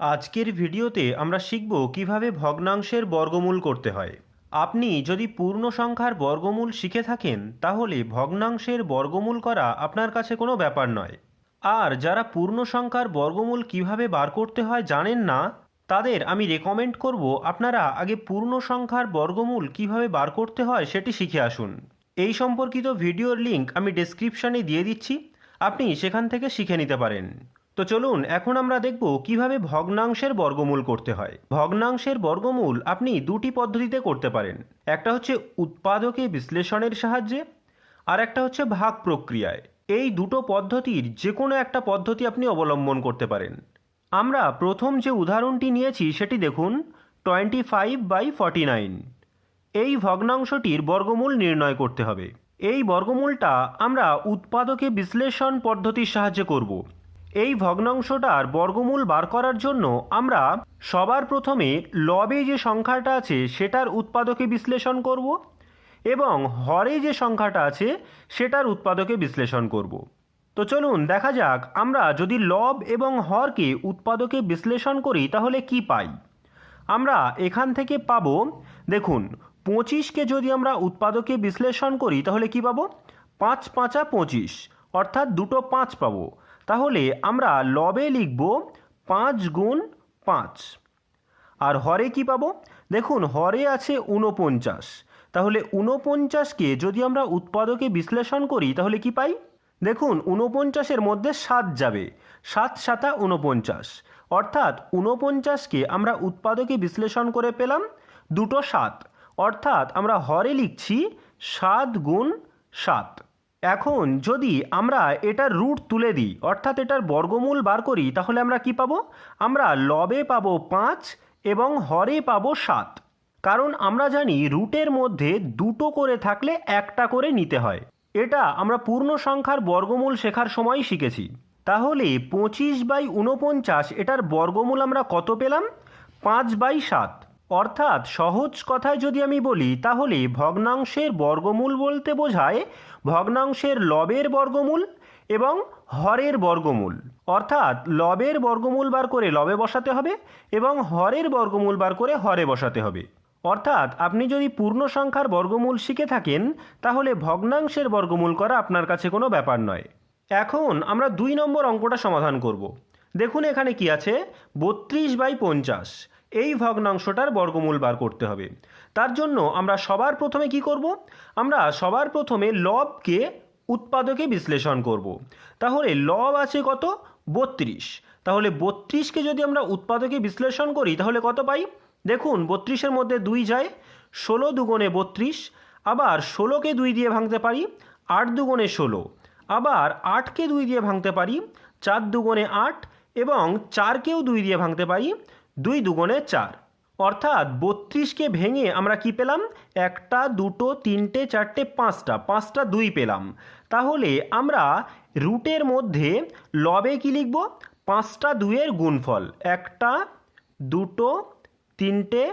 আজকের ভিডিওতে আমরা শিখব কীভাবে ভগ্নাংশের বর্গমূল করতে হয়। আপনি যদি পূর্ণ সংখ্যার বর্গমূল শিখে থাকেন, তাহলে ভগ্নাংশের বর্গমূল করা আপনার কাছে কোনো ব্যাপার নয়। আর যারা পূর্ণ সংখ্যার বর্গমূল কীভাবে বার করতে হয় জানেন না, তাদের আমি রেকমেন্ড করব আপনারা আগে পূর্ণ সংখ্যার বর্গমূল কীভাবে বার করতে হয় সেটি শিখে আসুন। এই সম্পর্কিত ভিডিওর লিংক আমি ডেসক্রিপশনে দিয়ে দিচ্ছি, আপনি সেখান থেকে শিখে নিতে পারেন। তো চলুন, এখন আমরা দেখব কীভাবে ভগ্নাংশের বর্গমূল করতে হয়। ভগ্নাংশের বর্গমূল আপনি দুটি পদ্ধতিতে করতে পারেন। একটা হচ্ছে উৎপাদকে বিশ্লেষণের সাহায্যে, আর একটা হচ্ছে ভাগ প্রক্রিয়ায়। এই দুটো পদ্ধতির যে কোনো একটা পদ্ধতি আপনি অবলম্বন করতে পারেন। আমরা প্রথম যে উদাহরণটি নিয়েছি, সেটি দেখুন twenty five by forty nine এই ভগ্নাংশটির বর্গমূল নির্ণয় করতে হবে। এই বর্গমূলটা আমরা উৎপাদকে বিশ্লেষণ পদ্ধতির সাহায্যে করব। এই ভগ্নাংশটার বর্গমূল বার করার জন্য আমরা সবার প্রথমে লবে যে সংখ্যাটা আছে সেটার উৎপাদকে বিশ্লেষণ করব এবং হরে যে সংখ্যাটা আছে সেটার উৎপাদকে বিশ্লেষণ করব। তো চলুন দেখা যাক আমরা যদি লব এবং হরকে উৎপাদকে বিশ্লেষণ করি তাহলে কি পাই? আমরা এখান থেকে পাবো, দেখুন, পঁচিশকে যদি আমরা উৎপাদকে বিশ্লেষণ করি তাহলে কি পাবো? পাঁচ পাঁচা পঁচিশ, অর্থাৎ দুটো পাঁচ পাবো। তাহলে আমরা লবে লিখব পাঁচ গুণ পাঁচ। আর হরে কি পাবো? দেখুন, হরে আছে ঊনপঞ্চাশ। তাহলে ঊনপঞ্চাশকে যদি আমরা উৎপাদকে বিশ্লেষণ করি, তাহলে কি পাই? দেখুন, ঊনপঞ্চাশের মধ্যে সাত যাবে। সাত সাতা ঊনপঞ্চাশ। অর্থাৎ ঊনপঞ্চাশকে আমরা উৎপাদকে বিশ্লেষণ করে পেলাম দুটো সাত। অর্থাৎ আমরা হরে লিখছি সাত গুণ সাত। এখন যদি আমরা এটার রুট তুলে দিই, অর্থাৎ এটার বর্গমূল বার করি, তাহলে আমরা কি পাবো? আমরা লবে পাবো পাঁচ এবং হরে পাবো সাত। কারণ আমরা জানি রুটের মধ্যে দুটো করে থাকলে একটা করে নিতে হয়। এটা আমরা পূর্ণ সংখ্যার বর্গমূল শেখার সময় শিখেছি। তাহলে পঁচিশ বাই ঊনপঞ্চাশ, এটার বর্গমূল আমরা কত পেলাম? পাঁচ বাই সাত। অর্থাৎ সহজ কথায় যদি আমি বলি, তাহলে ভগ্নাংশের বর্গমূল বলতে বোঝায় ভগ্নাংশের লবের বর্গমূল এবং হরের বর্গমূল। অর্থাৎ লবের বর্গমূল বার করে লবে বসাতে হবে এবং হরের বর্গমূল বার করে হরে বসাতে হবে। অর্থাৎ আপনি যদি পূর্ণ সংখ্যার বর্গমূল শিখে থাকেন, তাহলে ভগ্নাংশের বর্গমূল করা আপনার কাছে কোনো ব্যাপার নয়। এখন আমরা দুই নম্বর অঙ্কটা সমাধান করব। দেখুন এখানে কি আছে, বত্রিশ বাই পঞ্চাশ। এই ভগ্নাংশটার বর্গমূল বার করতে হবে। তার জন্য আমরা সবার প্রথমে কি করব? আমরা সবার প্রথমে লবকে উৎপাদকে বিশ্লেষণ করব। তাহলে লব আছে কত? বত্রিশ। তাহলে বত্রিশকে যদি আমরা উৎপাদকে বিশ্লেষণ করি, তাহলে কত পাই? দেখুন, বত্রিশের মধ্যে দুই যায়, ষোলো দুগুণে বত্রিশ, আবার ষোলোকে দুই দিয়ে ভাঙতে পারি, আট দুগুণে ষোলো, আবার আটকে দুই দিয়ে ভাঙতে পারি, চার দুগুণে আট, এবং চারকেও দুই দিয়ে ভাঙতে পারি দুই দুগুণে চার। অর্থাৎ বত্রিশকে ভেঙে আমরা কি পেলাম? একটা, দুটো, তিনটে, চারটে, পাঁচটা পাঁচটা, দুই পেলাম। তাহলে আমরা রুটের মধ্যে লবে কি লিখব? পাঁচটা দুইয়ের গুণফল। একটা, দুটো, তিনটে,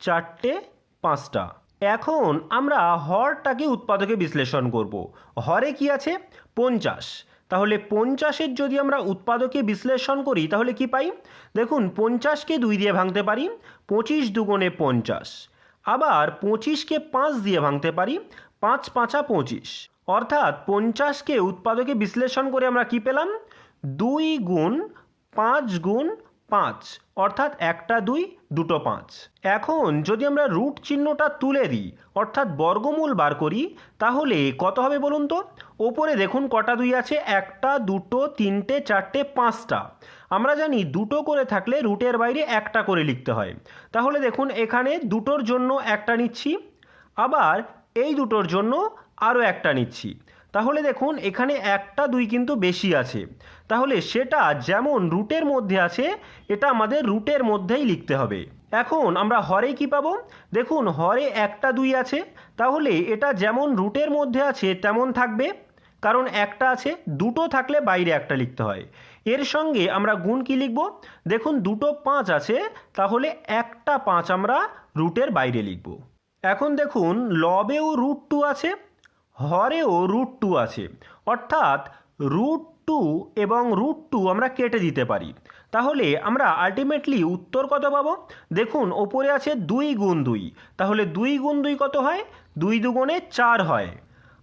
চারটে, পাঁচটা। এখন আমরা হরটাকে উৎপাদকে বিশ্লেষণ করব। হরে কি আছে? পঞ্চাশ। তাহলে পঞ্চাশের যদি আমরা উৎপাদকে বিশ্লেষণ করি, তাহলে কি পাই? দেখুন, পঞ্চাশকে দুই দিয়ে ভাঙতে পারি, পঁচিশ দুগুণে পঞ্চাশ। আবার পঁচিশকে পাঁচ দিয়ে ভাঙতে পারি, পাঁচ পাঁচা পঁচিশ। অর্থাৎ পঞ্চাশকে উৎপাদকে বিশ্লেষণ করে আমরা কি পেলাম? দুই গুণ পাঁচ গুণ পাঁচ, অর্থাৎ একটা, দুই, দুটো পাঁচ। এখন যদি আমরা রুট চিহ্নটা তুলে দিই, অর্থাৎ বর্গমূল বার করি, তাহলে কত হবে বলুন তো? ওপরে দেখুন কটা দুই আছে, একটা, দুটো, তিনটে, চারটে, পাঁচটা। আমরা জানি দুটো করে থাকলে রুটের বাইরে একটা করে লিখতে হয়। তাহলে দেখুন এখানে দুটোর জন্য একটা নিচ্ছি, আবার এই দুটোর জন্য আরও একটা নিচ্ছি। তাহলে দেখুন, এখানে একটা, দুই কিন্তু বেশি আছে। তাহলে সেটা যেমন রুটের মধ্যে আছে, এটা আমাদের রুটের মধ্যেই লিখতে হবে। এখন আমরা হরে কি পাবো? দেখুন, হরে একটা, দুই আছে। তাহলে এটা যেমন রুটের মধ্যে আছে, তেমন থাকবে। কারণ একটা আছে, দুটো থাকলে বাইরে একটা লিখতে হয়। এর সঙ্গে আমরা গুণ কি লিখব? দেখুন, দুটো পাঁচ আছে, তাহলে একটা পাঁচ আমরা রুটের বাইরে লিখব। এখন দেখুন, লবেও রুট টু আছে হরেও রুট টু আছে। অর্থাৎ রুট টু এবং রুট টু আমরা কেটে দিতে পারি। তাহলে আমরা আলটিমেটলি উত্তর কত পাবো? দেখুন, ওপরে আছে দুই গুণ দুই। তাহলে দুই গুণ দুই কত হয়? দুই দুগুণে চার হয়।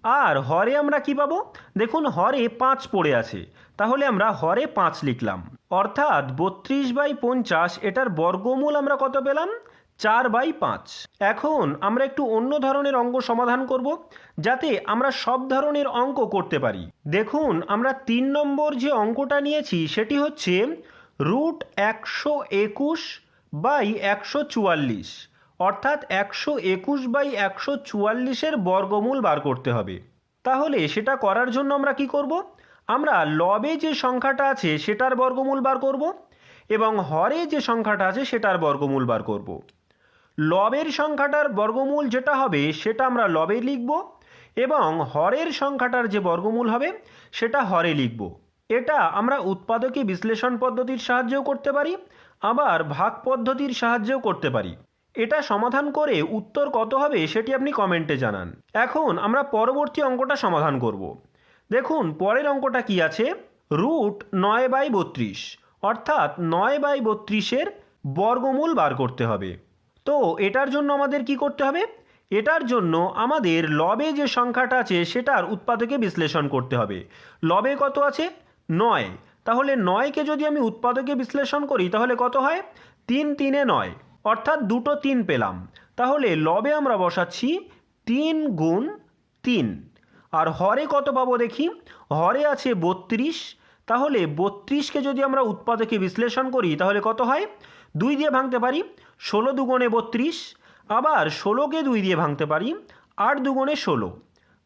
আর হরে আমরা কি পাবো? দেখুন, হরে পাঁচ পড়ে আছে। তাহলে আমরা হরে পাঁচ লিখলাম। অর্থাৎ বত্রিশ বাই পঞ্চাশ, এটার বর্গমূল আমরা কত পেলাম? চার বাই পাঁচ। এখন আমরা একটু অন্য ধরনের অঙ্ক সমাধান করব, যাতে আমরা সব ধরনের অঙ্ক করতে পারি। দেখুন, আমরা তিন নম্বর যে অঙ্কটা নিয়েছি, সেটি হচ্ছে রুট একশো একুশ বাই একশো চুয়াল্লিশ। অর্থাৎ একশো একুশ বাই একশো চুয়াল্লিশের বর্গমূল বার করতে হবে। তাহলে সেটা করার জন্য আমরা কি করব? আমরা লবে যে সংখ্যাটা আছে, সেটার বর্গমূল বার করব এবং হরে যে সংখ্যাটা আছে, সেটার বর্গমূল বার করব। লবের সংখ্যাটার বর্গমূল যেটা হবে সেটা আমরা লবে লিখব এবং হরের সংখ্যাটার যে বর্গমূল হবে সেটা হরে লিখব। এটা আমরা উৎপাদকী বিশ্লেষণ পদ্ধতির সাহায্যেও করতে পারি, আবার ভাগ পদ্ধতির সাহায্যেও করতে পারি। এটা সমাধান করে উত্তর কত হবে সেটি আপনি কমেন্টে জানান। এখন আমরা পরবর্তী অঙ্কটা সমাধান করব। দেখুন, পরের অঙ্কটা কি আছে? রুট নয় বাই বত্রিশ, অর্থাৎ নয় বাই বত্রিশের বর্গমূল বার করতে হবে। তো এটার জন্য আমাদের কি করতে হবে? এটার জন্য আমাদের লবে যে সংখ্যাটা আছে সেটার উৎপাদকে বিশ্লেষণ করতে হবে। লবে কত আছে? নয়। তাহলে নয়কে যদি আমি উৎপাদকে বিশ্লেষণ করি, তাহলে কত হয়? তিন তিনে নয়। অর্থাৎ দুটো তিন পেলাম। তাহলে লবে আমরা বসাচ্ছি তিন গুণ তিন। আর হরে কত পাবো দেখি? হরে আছে বত্রিশ তাহলে বত্রিশকে যদি আমরা উৎপাদকে বিশ্লেষণ করি, তাহলে কত হয়? দুই দিয়ে ভাঙতে পারি, ষোলো দুগুণে বত্রিশ, আবার ষোলোকে দুই দিয়ে ভাঙতে পারি, আট দুগুণে ষোলো,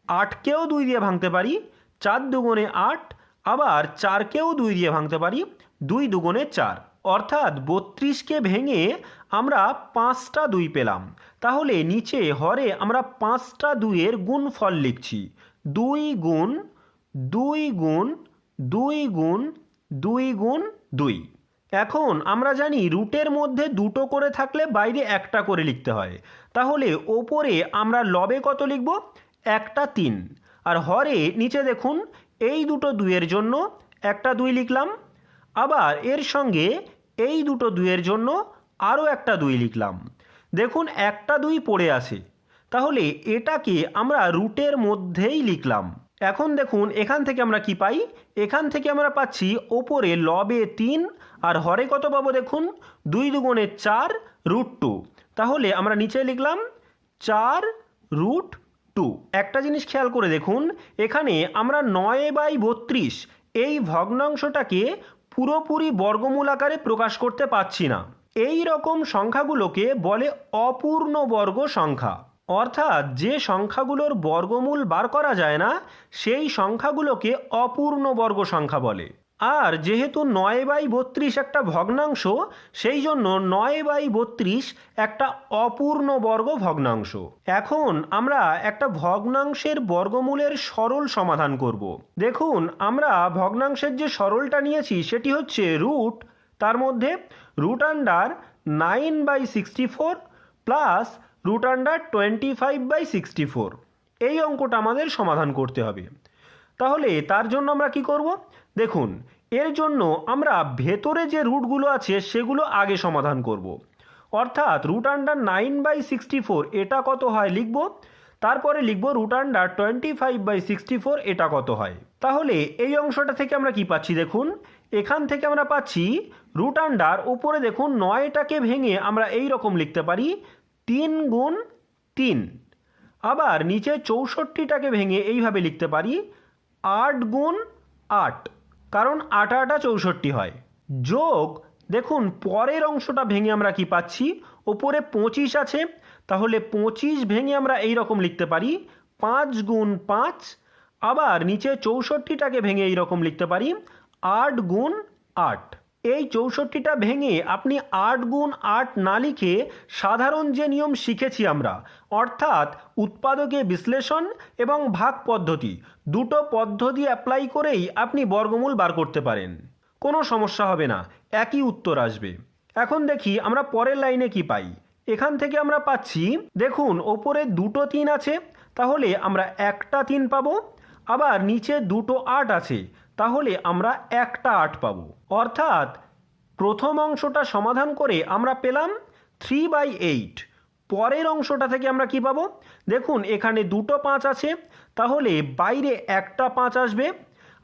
আটকেও দুই দিয়ে ভাঙতে পারি, চার দুগুণে আট, আবার চারকেও দুই দিয়ে ভাঙতে পারি, দুই দুগুণে চার। অর্থাৎ বত্রিশকে ভেঙে আমরা পাঁচটা দুই পেলাম। তাহলে নিচে হরে আমরা পাঁচটা দুইয়ের গুণফল লিখছি। দুই গুণ দুই গুণ দুই গুণ দুই গুণ দুই। এখন আমরা জানি রুটের মধ্যে দুটো করে থাকলে বাইরে একটা করে লিখতে হয়। তাহলে ওপরে আমরা লবে কত লিখব? একটা তিন। আর হরে নিচে দেখুন, এই দুটো দুইয়ের জন্য একটা দুই লিখলাম। আবার এর সঙ্গে এই দুটো দুইয়ের জন্য আরও একটা দুই লিখলাম। দেখুন, একটা দুই পড়ে আছে। তাহলে এটাকে আমরা রুটের মধ্যেই লিখলাম। এখন দেখুন, এখান থেকে আমরা কি পাই? এখান থেকে আমরা পাচ্ছি ওপরে লবে তিন আর হরে কত পাবো দেখুন? দুই দুগুণে চার রুট টু তাহলে আমরা নিচে লিখলাম চার রুট টু একটা জিনিস খেয়াল করে দেখুন, এখানে আমরা নয় বাই বত্রিশ, এই ভগ্নাংশটাকে পুরোপুরি বর্গমূল আকারে প্রকাশ করতে পারছি না। এই রকম সংখ্যাগুলোকে বলে অপূর্ণ বর্গ সংখ্যা। অর্থাৎ যে সংখ্যাগুলোর বর্গমূল বার করা যায় না, সেই সংখ্যাগুলোকে অপূর্ণ বর্গ সংখ্যা বলে। আর যেহেতু নয় বাই বত্রিশ একটা ভগ্নাংশ, সেই জন্য নয় বাই বত্রিশ একটা অপূর্ণ বর্গ ভগ্নাংশ। এখন আমরা একটা ভগ্নাংশের বর্গমূলের সরল সমাধান করব। দেখুন, আমরা ভগ্নাংশের যে সরলটা নিয়েছি, সেটি হচ্ছে রুট, তার মধ্যে root under nine by sixty four plus root under twenty five by sixty four এই অঙ্কটা আমাদের সমাধান করতে হবে। তাহলে তার জন্য আমরা কি করব? দেখুন, এর জন্য আমরা ভেতরে যে রুটগুলো আছে, সেগুলো আগে সমাধান করব। অর্থাৎ root under nine by sixty four এটা কত হয় লিখব? তারপরে লিখব root under twenty five by sixty four এটা কত হয়? তাহলে এই অংশটা থেকে আমরা কি পাচ্ছি দেখুন? এখান থেকে আমরা পাচ্ছি রুট আন্ডার উপরে দেখুন নয়টাকে ভেঙে আমরা এই রকম লিখতে পারি। তিন গুণ তিন। আবার নিচে চৌষট্টিটাকে ভেঙে এইভাবে লিখতে পারি, আট গুণ আট। কারণ আট আটা চৌষট্টি হয়। যোগ, দেখুন, পরের অংশটা ভেঙে আমরা কি পাচ্ছি? ওপরে পঁচিশ আছে, তাহলে পঁচিশ ভেঙে আমরা এই রকম লিখতে পারি, পাঁচ গুণ পাঁচ। আবার নিচে চৌষট্টিটাকে ভেঙে এই রকম লিখতে পারি, আট গুণ আট। এই চৌষট্টিটা ভেঙে আপনি আট গুণ আট না লিখে সাধারণ যে নিয়ম শিখেছি আমরা, অর্থাৎ উৎপাদকে বিশ্লেষণ এবং ভাগ পদ্ধতি, দুটো পদ্ধতি অ্যাপ্লাই করেই আপনি বর্গমূল বার করতে পারেন। কোনো সমস্যা হবে না, একই উত্তর আসবে। এখন দেখি আমরা পরের লাইনে কি পাই। এখান থেকে আমরা পাচ্ছি, দেখুন, ওপরে দুটো তিন আছে, তাহলে আমরা একটা তিন পাবো, আবার নিচে দুটো আট আছে তাহলে আমরা একটা আট পাবো। অর্থাৎ প্রথম অংশটা সমাধান করে আমরা পেলাম থ্রি বাই এইট পরের অংশটা থেকে আমরা কি পাবো? দেখুন, এখানে দুটো পাঁচ আছে, তাহলে বাইরে একটা পাঁচ আসবে,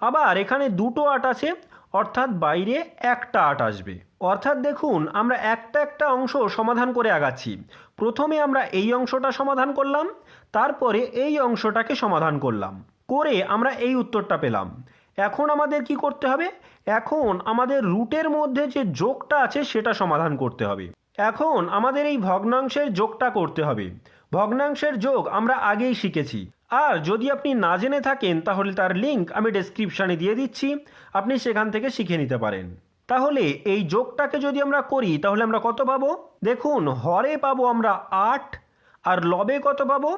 আবার এখানে দুটো আট আছে, অর্থাৎ বাইরে একটা আট আসবে। অর্থাৎ দেখুন, আমরা একটা একটা অংশ সমাধান করে আগাচ্ছি। প্রথমে আমরা এই অংশটা সমাধান করলাম, তারপরে এই অংশটাকে সমাধান করলাম। করে আমরা এই উত্তরটা পেলাম। এখন আমাদের কি করতে হবে? এখন আমাদের রুটের মধ্যে যে যোগটা আছে সেটা সমাধান করতে হবে। এখন আমাদের এই ভগ্নাংশের যোগটা করতে হবে। ভগ্নাংশের যোগ আমরা আগেই শিখেছি। আর যদি আপনি না জেনে থাকেন, তাহলে তার লিংক আমি ডেসক্রিপশানে দিয়ে দিচ্ছি। আপনি সেখান থেকে শিখে নিতে পারেন। তাহলে এই যোগটাকে যদি আমরা করি, তাহলে আমরা কত পাবো? দেখুন, হরে পাবো আমরা আট, আর লবে কত পাবো?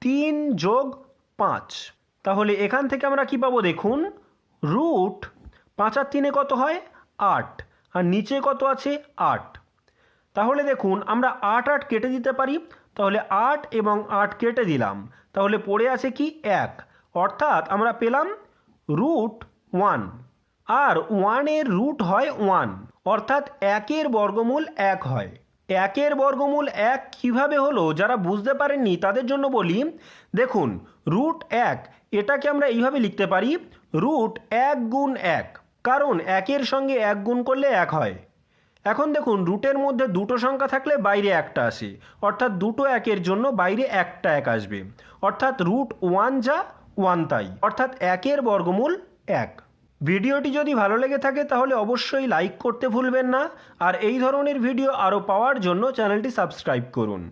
তিন যোগ পাঁচ। তাহলে এখান থেকে আমরা কি পাবো? দেখুন রুট পাঁচ আর তিনে কত হয়? আট। আর নিচে কত আছে? আট। তাহলে দেখুন, আমরা আট আট কেটে দিতে পারি। তাহলে আট এবং আট কেটে দিলাম। তাহলে পড়ে আছে কি? এক। অর্থাৎ আমরা পেলাম রুট ওয়ান। আর ওয়ানের রুট হয় ওয়ান। অর্থাৎ একের বর্গমূল এক হয়। একের বর্গমূল এক কীভাবে হলো? যারা বুঝতে পারেননি, তাদের জন্য বলি, দেখুন, রুট এক, এটাকে আমরা এইভাবে লিখতে পারি রুট এক গুণ এক, কারণ একের সঙ্গে এক গুণ করলে এক হয়। এখন দেখুন, রুটের মধ্যে দুটো সংখ্যা থাকলে বাইরে একটা আসে, অর্থাৎ দুটো একের জন্য বাইরে একটা এক আসবে। অর্থাৎ রুট ওয়ান যা ওয়ান তাই, অর্থাৎ একের বর্গমূল এক। ভিডিওটি যদি ভালো লেগে থাকে, তাহলে অবশ্যই লাইক করতে ভুলবেন না, আর এই ধরনের ভিডিও আরও পাওয়ার জন্য চ্যানেলটি সাবস্ক্রাইব করুন।